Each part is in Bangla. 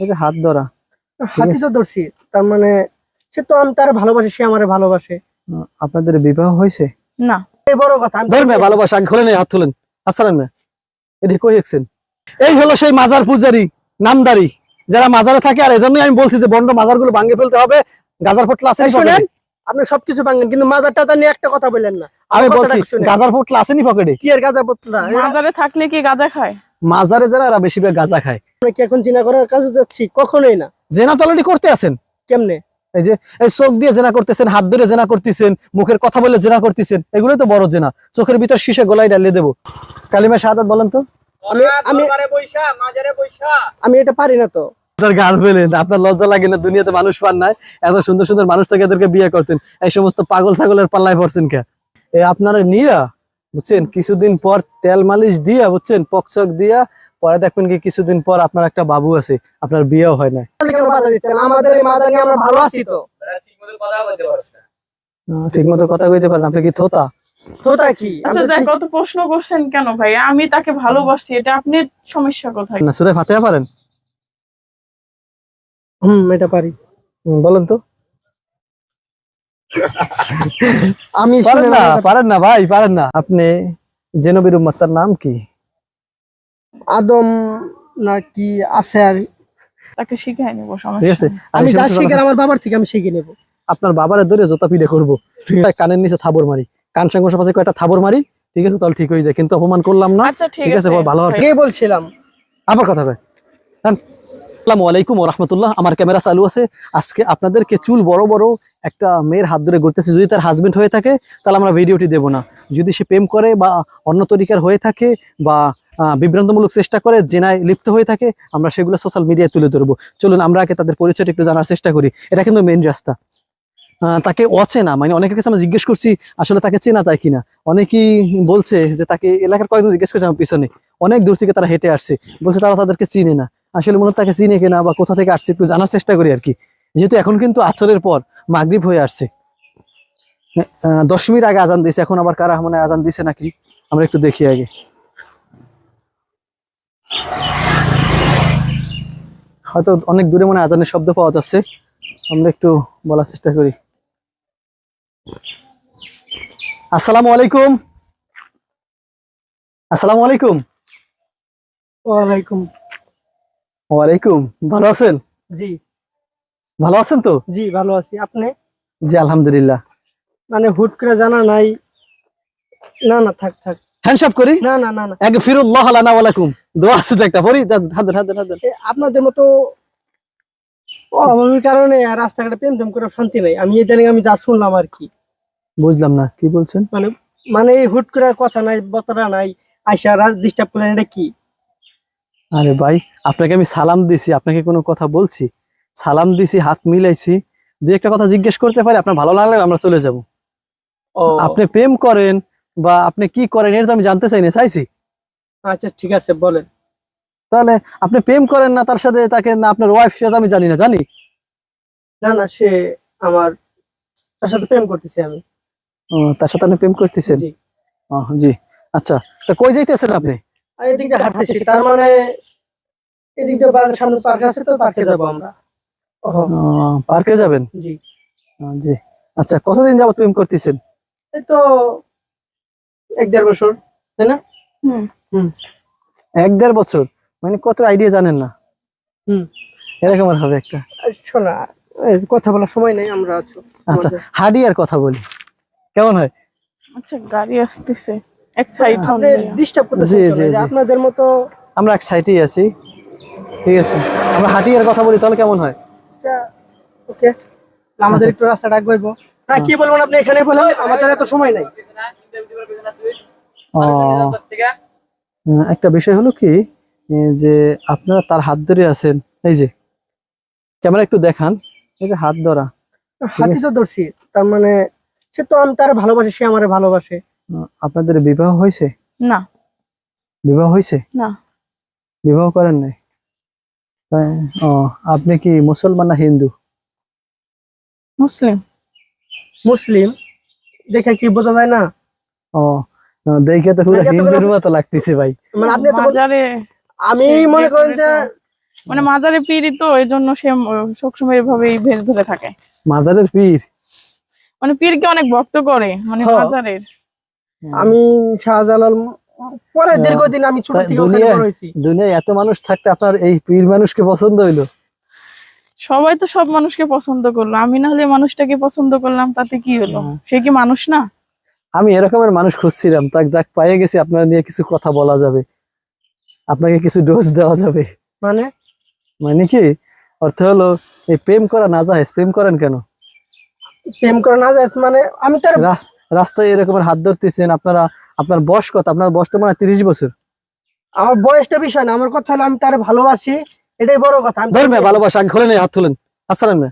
এই যে হাত ধরা হাতি তো ধরছি তার মানে সে তো আমি তার ভালোবাসে সে আমারে ভালোবাসে। আপনাদের বিবাহ হয়েছে? না। এই বড় কথা ধর্মে ভালোবাসা খোলেন হাত তুলেন। আসসালাম না এটি কই হেকছেন এই হলো সেই মাজার পূজারি নামদারি। যারা মাজারে থাকে আর এজন্যই আমি বলছি যে বন্ড মাজারগুলো ভাঙে ফেলতে হবে। গাজার ফোটলা আছে শুনেন আপনি সবকিছু ভাঙেন কিন্তু মাজার টাজার নিয়ে একটা কথা বললেন না। আমি বলছি। গাজার ফোটলা আসেনি পকেটে কি এর গাঁজা পত্রা মাজারে থাকলে কি গাঁজা খায়? মাজারে যারা এরা বেশিরভাগ গাজা খায়। আমরা কি এখন করার কাছে যাচ্ছি? কখনোই না। জেনা তো already করতে আছেন। কেমনে? এই যে এই চোখ দিয়ে জেনা করতেছেন হাত ধরে জেনা করতেছেন মুখের কথা বলে জেনা করতেছেন এগুলোই তো বড় জেনা। চোখের ভিতর শীষে গলায় ডালিয়ে দেবো। কালিমা শাহাদাত বলেন তো। আমি আমি আমি এটা পারি না তো। আপনার লজ্জা লাগে না দুনিয়াতে মানুষ পান নাই। এত সুন্দর সুন্দর মানুষ থেকে এদেরকে বিয়ে করতেন। এই সমস্ত পাগল ছাগলের পাল্লায় পড়ছেন কে? আপনারা নিয়া বুঝছেন কিছুদিন পর তেল মালিশ দিয়া বুঝছেন পকচক দিয়া পরে দেখবেন কি কিছুদিন পর আপনার একটা বাবু আছে আপনার বিয়েও হয় না কেন বাধা দিচ্ছেন আমাদের এই মাদার নিয়ে আমরা ভালো আছি তো ঠিক মতো কথা কইতে পারেন আপনি কি থোতা? কি? আচ্ছা যাই কত প্রশ্ন করছেন কেন ভাই? আমি তাকে ভালোবাসি এটা আপনার সমস্যা কোথায়? না সুরে ফাতে পারেন। হুম এটা পারি। হুম, বলেন তো। আমি পারেন না পারেন না ভাই পারেন না। আপনি জেনবির উম্মার তার নাম কি? আদম নাকি আছে আর তাকে শিখাই নেব ঠিক আছে আমি যা কথা- আমার বাবার থেকে আমি শিখে নেব। আপনার বাবারে ধরে জোতা পিড়ে করব। কানের নিচে থাবর মারি। কান সাংস পাশে কয়টা থাবর মারি? ঠিক আছে তাহলে ঠিক হয়ে যায়। কিন্তু অপমান করলাম না। আচ্ছা ঠিক আছে, ভালো আছে। কে বলছিলাম? আবার কথা কয় হ্যাঁ। আসসালামু আলাইকুম ও রহমতুল্লাহ। আমার ক্যামেরা চালু আছে। আজকে আপনাদেরকে চুল বড় বড় একটা মেয়ের হাত ধরে ঘুরতেছে যদি তার হাজবেন্ড হয়ে থাকে তাহলে আমরা ভিডিওটি দেব না। যদি সে প্রেম করে বা অন্য তরিকার হয়ে থাকে বা বিভ্রান্তমূলক চেষ্টা করে, জেনায় লিপ্ত হয়ে থাকে, আমরা সেগুলো সোশ্যাল মিডিয়ায় তুলে ধরবো। চলুন, আমরা আগে তাদের পরিচয়টা একটু জানার চেষ্টা করি। এটা কিন্তু মেন রাস্তা। তাকে অচেনা মানে অনেকের কাছে আমরা জিজ্ঞেস করছি, আসলে তাকে চেনা যায় কিনা? অনেকেই বলছে যে তাকে এলাকার কয়েকজন জিজ্ঞেস করছে আমার পিছনে। অনেক দূর থেকে তারা হেঁটে আসছে। বলছে, তারা তাদেরকে চিনে না। আসলে মূলত তাকে চিনে কিনা বা কোথা থেকে আসছে, একটু জানার চেষ্টা করি আর কি। যেহেতু এখন কিন্তু আচরের পর মাগরিব হয়ে আসছে। দশ মিনিট আগে আজান দিছে এখন আবার কারা মানে আজান দিছে নাকি? আমরা একটু দেখি আগে। হয়তো অনেক দূরে মনে আজানের শব্দ পাওয়া যাচ্ছে। আমরা একটু বলার চেষ্টা করি। আসসালামু আলাইকুম। আসসালামু আলাইকুম। ওয়ালাইকুম। ওয়ালাইকুম। ভালো আছেন? জি। ভালো আছেন তো? জি ভালো আছি। আপনি? জি আলহামদুলিল্লাহ। মানে হুট করে জানা নাই। না না থাক থাক। হ্যান্ডশাপ করি? না না না না। এক ফিরুল্লাহ আলানা ওয়ালাইকুম দোয়া আছে তো একটা পড়ি? আপনাদের মতো অভাবের কারণে রাস্তাঘাটে প্রেম টেম করে শান্তি নেই। আমি ইদানিং আমি যা শুনলাম আর কি। বুঝলাম না কি বলছেন? মানে মানে হুট করে কথা নাই বতরা নাই আইসা ডিস্টার্ব করলেন এটা কি? আরে ভাই আপনাকে আমি সালাম দিছি আপনাকে কোনো কথা বলছি। সালাম দিছি হাত মিলাইছি। দুই একটা কথা জিজ্ঞেস করতে পারি আপনার ভালো লাগলে আমরা চলে যাব। আপনি প্রেম করেন বা আপনি কি করেন এটা তো আমি জানতে চাই না চাইছি। আচ্ছা ঠিক আছে বলেন। তাহলে আপনি প্রেম করেন না তার সাথে তাকে না আপনার ওয়াইফ সেটা আমি জানি না জানি? না না সে আমার তার সাথে প্রেম করতেছি আমি। ও, তার সাথে আপনি প্রেম করতেছেন? জি। ও, জি। আচ্ছা তা কই যাইতেছেন আপনি? এদিক হাঁটতেছি তার মানে এদিক বাগান সামনে পার্ক আছে তো পার্কে যাব আমরা। ওহো, ও, পার্কে যাবেন? জি। জি। আচ্ছা কতদিন যাবত প্রেম করতেছেন? এই তো এক দেড় বছর তাই না? হুম। এক দেড় বছর? মানে কত আইডিয়া জানেন না? হুম। এরকম আর হবে একটা। শোনা কথা বলার সময় নেই আমরা আছো। আচ্ছা হাডিয়ার কথা বলি। কেমন হয়? আচ্ছা গাড়ি আসতেছে। এক সাইড আপনি ডিস্টার্ব জি। আপনাদের মতো আমরা এক সাইটেই আছি। ঠিক আছে। আমরা হাটিয়ার কথা বলি তাহলে কেমন হয়? ওকে। আমাদের আচ্ছা। একটু রাস্তাটা আগাইবো। না কি বলবেন আপনি এখানে বলেন? আমাদের এত সময় নাই। একটা বিষয় হলো কি যে আপনারা তার হাত ধরে আছেন এই যে ক্যামেরা একটু দেখান এই যে হাত ধরা হাতি তো ধরছি তার মানে সে তো আমি তার ভালোবাসে সে আমারে ভালোবাসে। আপনাদের বিবাহ হয়েছে? না। বিবাহ হয়েছে? না। বিবাহ করেন নাই? ও আপনি কি মুসলমান না হিন্দু? মুসলিম। মুসলিম দেখে কি বোঝা যায় না? ও দেখে তো পুরো হিন্দুর মতো লাগতেছে ভাই। মানে আপনি তো বাজারে আমি মনে করেন যে মানে মাজারে পীরই তো এই জন্য সে সবসময় এভাবেই ভেজ ধরে থাকে। মাজারের পীর? মানে পীরকে অনেক ভক্ত করে মানে হ্যাঁ। মাজারের। আমি শাহজালাল পরে হ্যাঁ। দীর্ঘদিন আমি ছোট থেকে ওখানে দুনিয়ায়- দুনিয়ায় এত মানুষ থাকতে আপনার এই পীর মানুষকে পছন্দ হইল? সবাই তো সব মানুষকে পছন্দ করল। আমি না হলে মানুষটাকে পছন্দ করলাম তাতে কি হলো? সে কি মানুষ না? আমি এরকমের মানুষ খুঁজছিলাম। তাক যাক পাইয়ে গেছি আপনার নিয়ে কিছু কথা বলা যাবে। আপনাকে কিছু ডোজ দেওয়া যাবে। মানে? মানে কি? অর্থ হলো এই প্রেম করা না যায় প্রেম করেন কেন? প্রেম করা না যায় মানে আমি রাস- রাস্তায় এরকমের হাত ধরতেছেন আপনারা আপনার বয়স কত? আপনার বয়স তো মানে তিরিশ বছর। আমার বয়সটা বিষয় না আমার কথা হলো আমি তার ভালোবাসি এটাই বড় কথা। আমি ধরবে ভালোবাসা আগে খোলেন হাত তুলেন আসসালাম না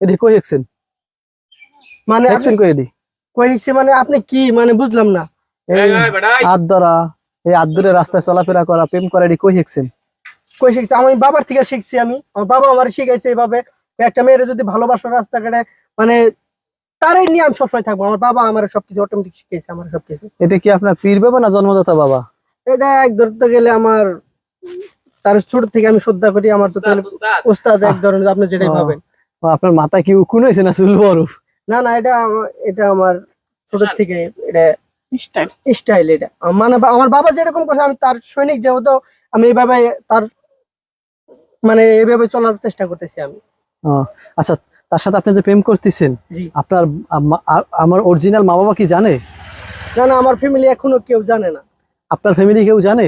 এটি কই হেকছেন মানে হেকছেন কই এটি কয়েকছি মানে আপনি কি মানে বুঝলাম না। এই হাত ধরা এই হাত ধরে রাস্তায় চলাফেরা করা প্রেম করা এটি কই হেকছেন কই শিখছি? আমি বাবার থেকে শিখছি আমি। আমার বাবা আমার শিখাইছে এইভাবে। একটা মেয়ের যদি ভালোবাসো রাস্তাঘাটে মানে তারই নিয়ে আমি সবসময় থাকব। আমার বাবা আমার সবকিছু অটোমেটিক শিখেছে আমার সবকিছু। এটা কি আপনার পীর বাবা না জন্মদাতা বাবা? এটা এক ধরতে গেলে আমার তার ছোট থেকে আমি শ্রদ্ধা করি। আমার তো তাহলে উস্তাদ। এক ধরনের আপনি যেটাই ভাবেন। আপনার মাথায় কি উকুন হয়েছে না চুল বড় না না এটা এটা আমার ছোট থেকে এটা স্টাইল। স্টাইল এটা। মানে আমার বাবা যেরকম করছে আমি তার সৈনিক যেহেতু আমি এইভাবে তার মানে এইভাবে চলার চেষ্টা করতেছি আমি। আচ্ছা তার সাথে আপনি যে প্রেম করতেছেন আপনার আমার অরিজিনাল মা বাবা কি জানে? না না আমার ফ্যামিলি এখনও কেউ জানে না। আপনার ফ্যামিলি কেউ জানে?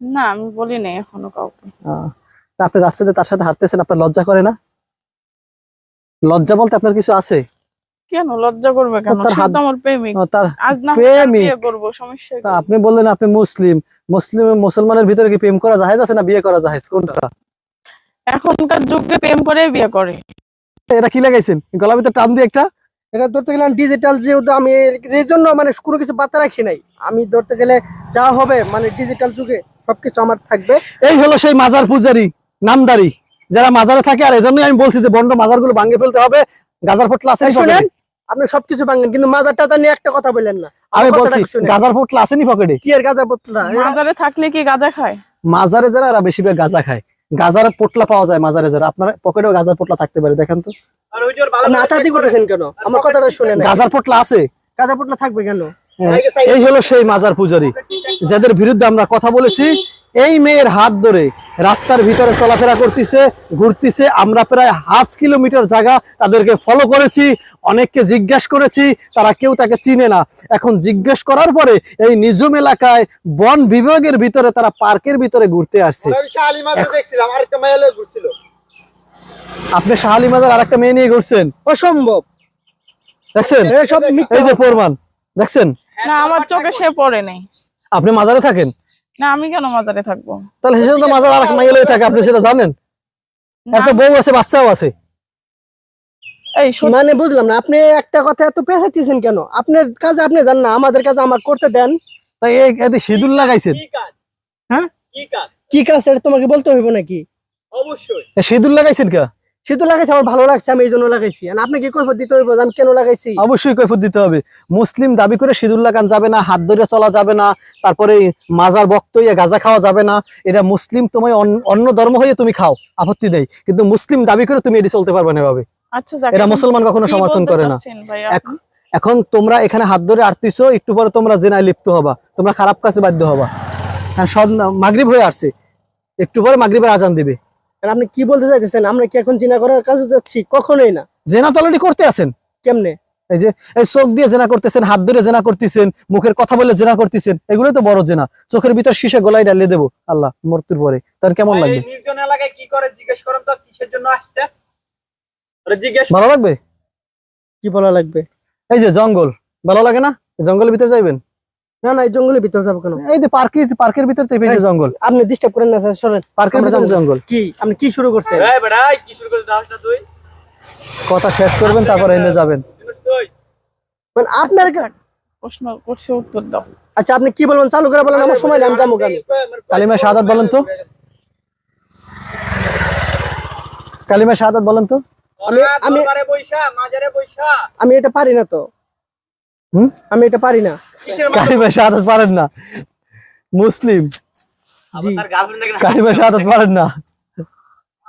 না আমি বলি না এখনও কাউকে। আপনি রাস্তাতে তার সাথে হাঁটতেছেন আপনার লজ্জা করে না? লজ্জা বলতে আপনার কিছু আছে? কেন? লজ্জা করবে কেন? তার হাত- আমার প্রেমিক। তার আজ না প্রেমিক। করব সমস্যা তা আপনি বললেন আপনি মুসলিম। মুসলিম মুসলমানের ভিতরে কি প্রেম করা জাহেজ আছে না বিয়ে করা জাহেজ? কোনটা? এখনকার যুগে প্রেম করে বিয়ে করে। এটা কি লাগাইছেন? গলার ভিতরে টান দিয়ে একটা? এটা ধরতে গেলে ডিজিটাল যেহেতু আমি যে জন্য মানে কোনো কিছু বাতা রাখি নাই আমি ধরতে গেলে যা হবে মানে ডিজিটাল যুগে সবকিছু আমার থাকবে। এই হলো সেই মাজার পূজারি নামদারি। যারা মাজারে থাকে আর এজন্যই আমি বলছি যে বন্ড মাজারগুলো ভাঙে ফেলতে হবে। গাজার ফোটলা আছে শুনেন আপনি সবকিছু ভাঙেন কিন্তু মাজার টাজার নিয়ে একটা কথা বললেন না। আমি বলছি। গাজার ফোটলা আসেনি পকেটে? কি এর গাঁজা পত্রা মাজারে থাকলে কি গাঁজা খায়? মাজারে যারা এরা বেশিরভাগ গাঁজা খায়। গাজার পোটলা পাওয়া যায় মাজারে যারা। আপনার পকেটেও গাজার পোটলা থাকতে পারে দেখেন তো। আপনি আতাতি করতেছেন কেন? আমার কথাটা শুনেন। গাজার পোটলা আছে। গাঁজা পটলা থাকবে কেন? হ্যাঁ, এই হলো সেই মাজার পূজারি। যাদের বিরুদ্ধে আমরা কথা বলেছি এই মেয়ের হাত ধরে রাস্তার ভিতরে চলাফেরা করতেছে ঘুরতেছে। আমরা প্রায় হাফ কিলোমিটার জায়গা তাদেরকে ফলো করেছি অনেককে জিজ্ঞেস করেছি তারা কেউ তাকে চিনে না। এখন জিজ্ঞেস করার পরে এই নিজম এলাকায় বন বিভাগের ভিতরে তারা পার্কের ভিতরে ঘুরতে আসছে। দেখছিলাম আরেকটা মায়া লয়ে ঘুরছিল। আপনি শাহালি মাজার আর একটা মেয়ে নিয়ে ঘুরছেন? অসম্ভব। দেখছেন? এই যে প্রমাণ দেখছেন? না আমার চোখে সে পড়ে নাই। আপনি মাজারে থাকেন? না আমি কেন মাজারে থাকব? তাহলে তো মাজার আর এক মাইয়া থাকে আপনি সেটা জানেন? একটা বউ আছে বাচ্চাও আছে। এই মানে বুঝলাম না আপনি একটা কথা এত পেঁচাইতেছেন কেন? আপনার কাজে আপনি জান না আমাদের কাজে আমার করতে দেন। তাই এই এতে সিঁদুর লাগাইছেন। হ্যাঁ? কি কাজ? এটা তোমাকে বলতে হইব নাকি? এ সিঁদুর লাগাইছেন কে? শুধু লাগাইছি আমার ভালো লাগছে আমি এই জন্য লাগাইছি আপনি কি কৈফত দিতে হইব? যে আমি কেন লাগাইছি? অবশ্যই কৈফত দিতে হবে। মুসলিম দাবি করে সিঁদুর লাগান যাবে না হাত ধরে চলা যাবে না তারপরে মাজার বক্ত হইয়া গাঁজা খাওয়া যাবে না। এটা মুসলিম তোমায় অন্য- ধর্ম হয়ে তুমি খাও আপত্তি দেয় কিন্তু মুসলিম দাবি করে তুমি এটি চলতে পারবে না এভাবে। আচ্ছা এরা মুসলমান কখনো সমর্থন করে না। এখন তোমরা এখানে হাত ধরে আটতিছো একটু পরে তোমরা জেনায় লিপ্ত হবা। তোমরা খারাপ কাছে বাধ্য হবা। হ্যাঁ সদ মাগরিব হয়ে আসছে। একটু পরে মাগরিবের আজান দিবে। আপনি কি বলতে চাইতেছেন? আমরা কি এখন জিনা করার কাজে যাচ্ছি? কখনোই না। জেনা তো already করতে আছেন। কেমনে? এই যে এই চোখ দিয়ে জেনা করতেছেন হাত ধরে জেনা করতেছেন মুখের কথা বলে জেনা করতেছেন এগুলো তো বড় জেনা। চোখের ভিতর শীষে গলায় ডালিয়ে দেবো। আল্লাহ মৃত্যুর পরে। তার কেমন লাগবে? নির্জন এলাকায় কি করে জিজ্ঞেস করেন তো? কিসের জন্য আসছে? জিজ্ঞেস ভালো লাগবে? কি বলা লাগবে? এই যে জঙ্গল ভালো লাগে না? জঙ্গলের ভিতরে যাইবেন? না না এই জঙ্গলের ভিতরে যাব কেন? এই যে পার্কে পার্কের ভিতরে তো এই জঙ্গল। আপনি ডিস্টার্ব করেন না স্যার সরেন। পার্কের ভিতরে জঙ্গল। কি? আপনি কি শুরু করছেন? এই বেটা কি শুরু করে দাস না তুই? কথা শেষ করবেন তারপরে এনে যাবেন। মানে আপনার প্রশ্ন করছে উত্তর দাও। আচ্ছা আপনি কি বলবেন? চালু করে বলেন আমার সময় নেই, আমি যাব কেন? কালিমা শাহাদাত বলেন তো। কালিমা শাহাদাত বলেন তো। আমি- আমি মাজারে বৈশা। আমি এটা পারি না তো। হুম? আমি এটা পারি না। কিসের কালিমা শাহাদাত পারেন না। মুসলিম। আবার তার গার্লফ্রেন্ড কালিমা শাহাদাত পারেন না।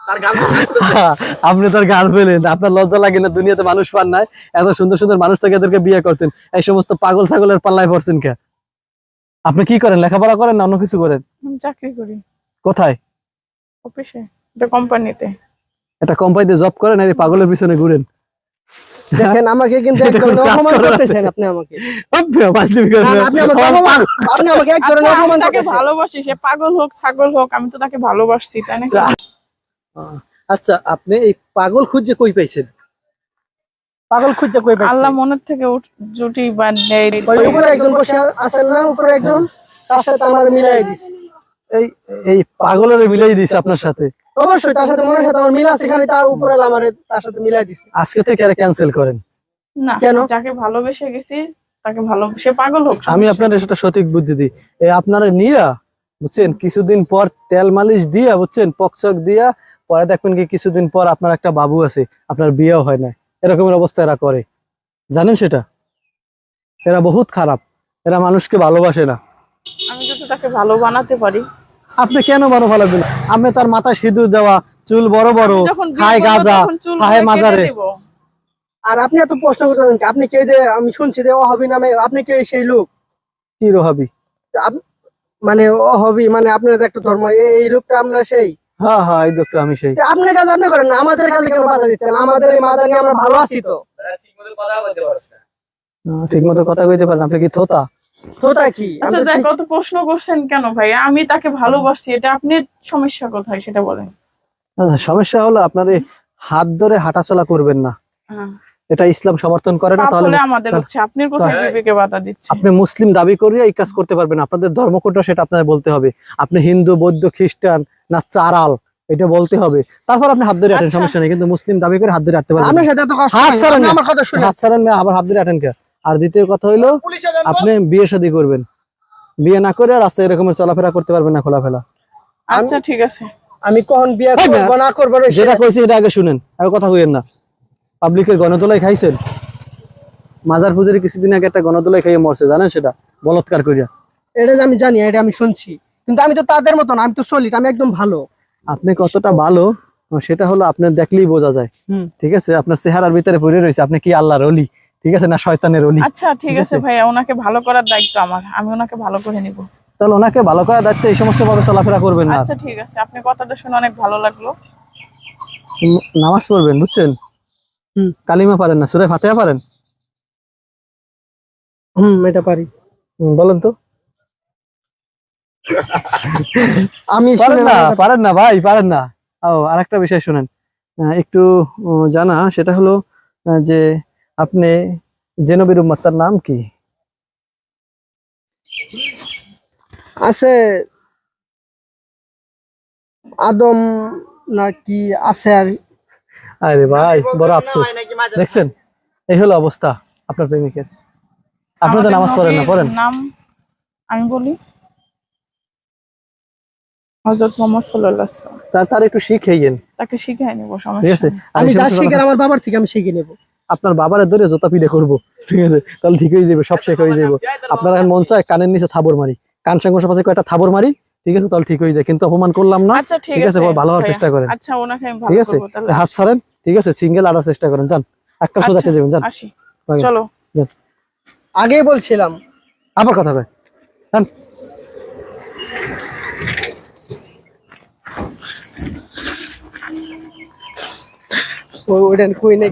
আপনি তোর গাল পেলেন আপনার লজ্জা লাগে না দুনিয়াতে মানুষ পান নাই এত সুন্দর সুন্দর মানুষ থেকে এদেরকে বিয়ে করতেন। এই সমস্ত পাগল ছাগলের পাল্লায় পড়ছেন কে? আপনি কি করেন? লেখাপড়া করেন না অন্য কিছু করেন? চাকরি করি। কোথায়? অফিসে। একটা কোম্পানিতে একটা কোম্পানিতে জব করেন আর এই পাগলের পিছনে ঘুরেন। দেখেন আমাকে কিন্তু অপমান করতেছেন আপনি আমাকে। আপনি আপনি আমাকে এক ধরনের আচ্ছা, অপমান করতেছেন। ভালোবাসি সে পাগল হোক ছাগল হোক আমি তো তাকে ভালোবাসছি তাই না? আচ্ছা আপনি এই পাগল খুঁজে কই পাইছেন? পাগল খুঁজে কই পাইছেন? আল্লাহ মনের থেকে উঠ- জুটি উপরে একজন বসে আছেন না? উপরে একজন? তার সাথে আমার মিলাই দিছে। এই এই পাগলের মিলাই দিছে আপনার সাথে। অবশ্যই তার সাথে মনের সাথে আমার মিল আছে এখানে তার উপরে আমার তার সাথে মিলাই দিছে। আজকে থেকে আর ক্যান্সেল করেন। না কেন? যাকে ভালোবেসে গেছি তাকে ভালো সে পাগল হোক আমি আপনার সেটা সঠিক বুদ্ধি দিই। এই আপনারা নিয়া বুঝছেন কিছুদিন পর তেল মালিশ দিয়া বুঝছেন পকচক দিয়া পরে দেখবেন কি কিছুদিন পর আপনার একটা বাবু আছে আপনার বিয়েও হয় না এরকমের অবস্থা এরা করে। জানেন সেটা? এরা বহুত খারাপ। এরা মানুষকে ভালোবাসে না। আমি যদি তাকে ভালো বানাতে পারি আপনি কেন ভালো ভালোবেন আপনি তার মাথায় সিঁদুর দেওয়া চুল বড় বড় খায় গাঁজা খায় মাজারে। আর আপনি এত প্রশ্ন করতেছেন কি? আপনি কে যে আমি শুনছি যে ও হবি নামে আপনি কে সেই লোক? কি রহাবি মানে ও হবি মানে আপনার একটা ধর্ম এই লোকটা আমরা সেই। হ্যাঁ হ্যাঁ এই ডক্টর আমি সেই। আপনার কাজ আপনি করেন না আমাদের কাজে কেন বাধা দিচ্ছেন? আমাদের এই মাথা নিয়ে আমরা ভালো আছি তো। ঠিক মতো কথা বলতে পারছ না ঠিক মতো কথা কইতে পারেন আপনি কি থোতা? তোটা কি? আচ্ছা যাই কত প্রশ্ন করছেন কেন ভাই? আমি তাকে ভালোবাসছি এটা আপনার সমস্যা কোথায় সেটা বলেন। সমস্যা হলো আপনার হাত ধরে হাঁটাচলা করবেন না। হ্যাঁ। এটা ইসলাম সমর্থন করে না তাহলে আমাদের হচ্ছে আপনার কোথায় বিবেকে বাধা দিচ্ছে। আপনি মুসলিম দাবি করিয়া এই কাজ করতে পারবেন আপনাদের ধর্ম কোনটা সেটা আপনার বলতে হবে। আপনি হিন্দু বৌদ্ধ খ্রিস্টান না চারাল এটা বলতে হবে। তারপর আপনি হাত ধরে আটেন আচ্ছা। সমস্যা নেই কিন্তু মুসলিম দাবি করে হাত ধরে আটতে পারবেন হাত ছাড়েন আমার কথা শুনে হাত ছাড়েন না আবার হাত ধরে আটেন কে? আর দ্বিতীয় কথা হইল। আপনি বিয়ে শাদী করবেন। বিয়ে না করে রাস্তায় এরকমের চলাফেরা করতে পারবেন না খোলাফেলা। আচ্ছা ঠিক আছে। আমি কখন বিয়ে না। করব না করব যেটা কইছি এটা আগে শুনেন। আগে কথা হইয়েন না। পাবলিকের গণতোলাই খাইছেন। মাজার পুজোর কিছুদিন আগে একটা গণতোলাই খাইয়ে মরছে জানেন সেটা? বলৎকার করিয়া এটা যে আমি জানি এটা আমি শুনছি। কিন্তু আমি তো তাদের মতন আমি তো সলিড আমি একদম ভালো। আপনি কতটা ভালো সেটা হলো আপনার দেখলেই বোঝা যায়। ঠিক আছে? আপনার চেহারার ভিতরে পড়ে রয়েছে। আপনি কি আল্লাহর অলি? ঠিক আছে? না শয়তানের অলি। আচ্ছা ঠিক আছে? ভাইয়া ওনাকে ভালো করার দায়িত্ব আমার। আমি ওনাকে ভালো করে নিব। তাহলে ওনাকে ভালো করার দায়িত্ব এই সমস্ত ভাবে চলাফেরা করবেন না। আচ্ছা ঠিক আছে। আপনি কথাটা শুনে অনেক ভালো লাগল। নামাজ পড়বেন বুঝছেন? হুম। কালিমা পারেন না সুরে ফাতেহা পারেন? হুম এটা পারি। বলেন তো। আমি পারেন না না- পারেন না ভাই পারেন না। ও আরেকটা বিষয় শুনেন। একটু জানা সেটা হলো যে আপনি জেনবির উম্মাদ তার নাম কি? আছে আদম নাকি আছে আর আরে ভাই বড় আফসোস। দেখছেন? এই হলো অবস্থা আপনার প্রেমিকের। আপনি তো নামাজ পড়েন না পড়েন। নাম আমি বলি? হজরত মোহাম্মদ সাল্লাল্লাহু আলাইহি ওয়াসাল্লাম। তার তার একটু শিখেইন তাকে শিখাই নেব ঠিক আছে? আমি যা সমস্ত শিখে আমার বাবার থেকে আমি শিখে নেব। আপনার বাবার ধরে জোতা পিড়ে করব। ঠিক আছে? তাহলে ঠিক হয়ে যাবে সব শেখ হয়ে যাব। আপনার এখন মন চায় কানের নিচে থাবর মারি। কান সাংঘর্ষ পাশে কয়েকটা থাবর মারি ঠিক আছে? তাহলে ঠিক হয়ে যায়। কিন্তু অপমান করলাম না। আচ্ছা ঠিক আছে? ভালো হওয়ার চেষ্টা করেন। আচ্ছা ওনাকে আমি ভালো ঠিক আছে? হাত ছাড়েন। ঠিক আছে? সিঙ্গেল আনার চেষ্টা করেন। যান। একটা সোজা আচ্ছা, যাবেন। যান। চলো। আগেই বলছিলাম। আবার কথা কয় যান। ও- ওটা কই নাই